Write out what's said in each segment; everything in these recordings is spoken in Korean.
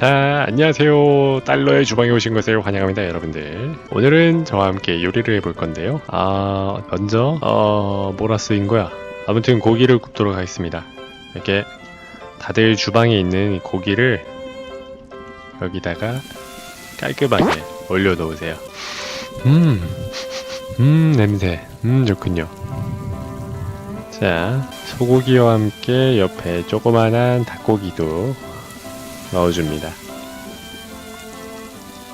자, 안녕하세요. 달러의 주방에 오신 것을 환영합니다, 여러분들. 오늘은 저와 함께 요리를 해볼 건데요. 아, 먼저, 어, 뭐라 쓰인 거야? 아무튼 고기를 굽도록 하겠습니다. 이렇게 다들 주방에 있는 이 고기를 여기다가 깔끔하게 올려놓으세요. 음, 음, 냄새. 음, 좋군요. 자, 소고기와 함께 옆에 조그만한 닭고기도 넣어줍니다.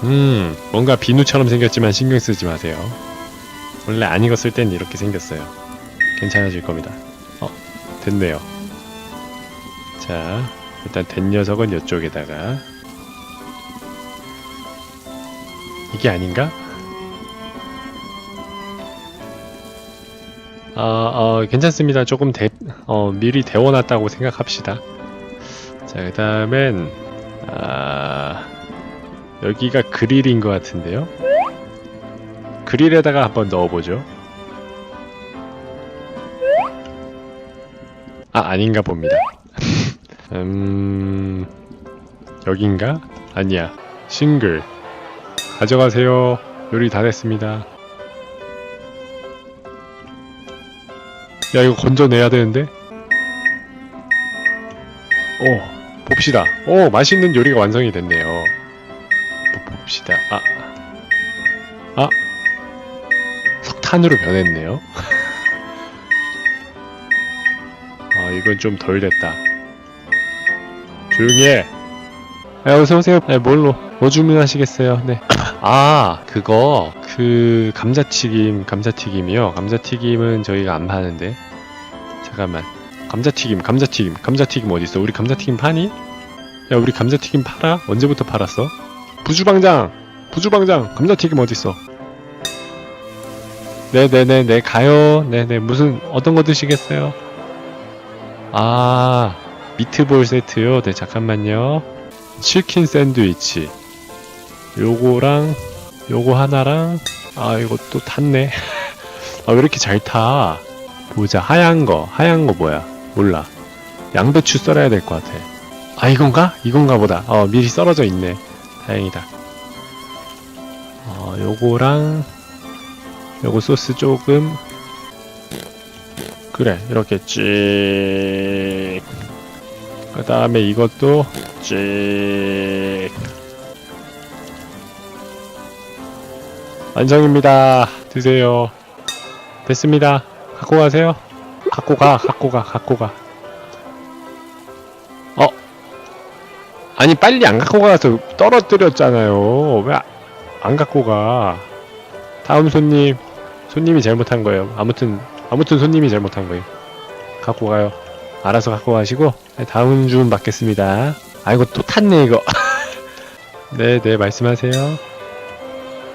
음, 뭔가 비누처럼 생겼지만 신경 쓰지 마세요. 원래 안 익었을 땐 이렇게 생겼어요. 괜찮아질 겁니다. 어, 됐네요. 자, 일단 된 녀석은 이쪽에다가 이게 아닌가? 아, 어, 괜찮습니다. 조금 데, 어, 미리 데워놨다고 생각합시다. 자, 그 다음엔, 아, 여기가 그릴인 것 같은데요? 그릴에다가 한번 넣어보죠. 아, 아닌가 봅니다. 음, 여긴가? 아니야. 싱글. 가져가세요. 요리 다 됐습니다. 야, 이거 건져내야 되는데? 오, 봅시다. 오, 맛있는 요리가 완성이 됐네요. 보- 봅시다. 아, 아, 석탄으로 변했네요. 아, 이건 좀 덜 됐다. 조용히 해. 네, 어서오세요. 네, 뭘로? 뭐 주문하시겠어요? 네. 아, 그거, 그, 감자튀김, 감자튀김이요? 감자튀김은 저희가 안 파는데. 잠깐만. 감자튀김, 감자튀김, 감자튀김 어딨어? 우리 감자튀김 파니? 야, 우리 감자튀김 팔아? 언제부터 팔았어? 부주방장! 부주방장! 감자튀김 어딨어? 네네네네, 가요. 네네, 무슨, 어떤 거 드시겠어요? 아, 미트볼 세트요? 네, 잠깐만요. 치킨 샌드위치. 요거랑, 요거 하나랑, 아, 또 탔네. 아, 왜 이렇게 잘 타? 보자, 하얀 거. 하얀 거 뭐야? 몰라. 양배추 썰어야 될 것 같아. 아, 이건가? 이건가 보다. 어, 미리 썰어져 있네. 다행이다. 어, 요거랑, 요거 소스 조금. 그래, 이렇게 찍. 그 다음에 이것도 찍. 완성입니다. 드세요. 됐습니다. 갖고 가세요. 갖고 가, 갖고 가, 갖고 가. 어? 아니, 빨리 안 갖고 가서 떨어뜨렸잖아요. 왜 안 갖고 가? 다음 손님. 손님이 잘못한 거예요. 아무튼, 아무튼 손님이 잘못한 거예요. 갖고 가요. 알아서 갖고 가시고, 네, 다음 주문 받겠습니다. 아이고, 또 탔네, 이거. 네, 네, 말씀하세요.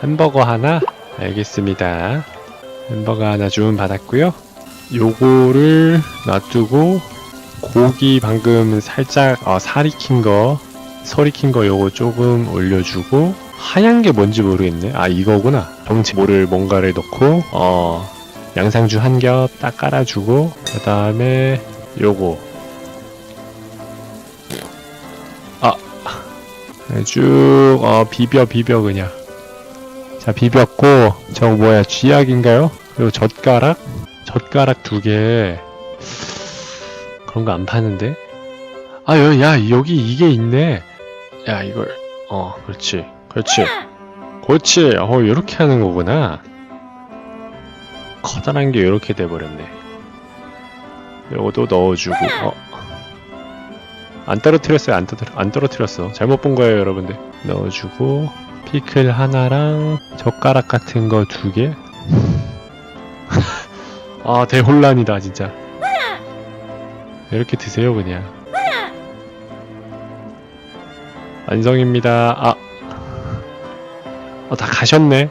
햄버거 하나? 알겠습니다. 햄버거 하나 주문 받았고요. 요거를 놔두고 고기 방금 살짝 어, 살 익힌 거, 설 익힌 거 요거 조금 올려주고 하얀 게 뭔지 모르겠네. 아 이거구나. 정치 모를 뭔가를 넣고 어 양상추 한겹 딱 깔아주고 그 다음에 요거 아쭉 어, 비벼 비벼 그냥 자 비볐고 저거 뭐야 쥐약인가요? 그리고 젓가락 젓가락 두 개. 그런 거 안 파는데? 아 여, 야 여기 이게 있네. 야 이걸. 어 그렇지. 그렇지. 그렇지. 어 이렇게 하는 거구나. 커다란 게 이렇게 돼버렸네. 요것도 넣어주고 어. 안 떨어뜨렸어요. 안, 떨어, 안 떨어뜨렸어. 잘못 본 거예요 여러분들. 넣어주고 피클 하나랑 젓가락 같은 거 두 개. 아 대혼란이다 진짜. 이렇게 드세요 그냥. 완성입니다. 아, 어, 다 가셨네.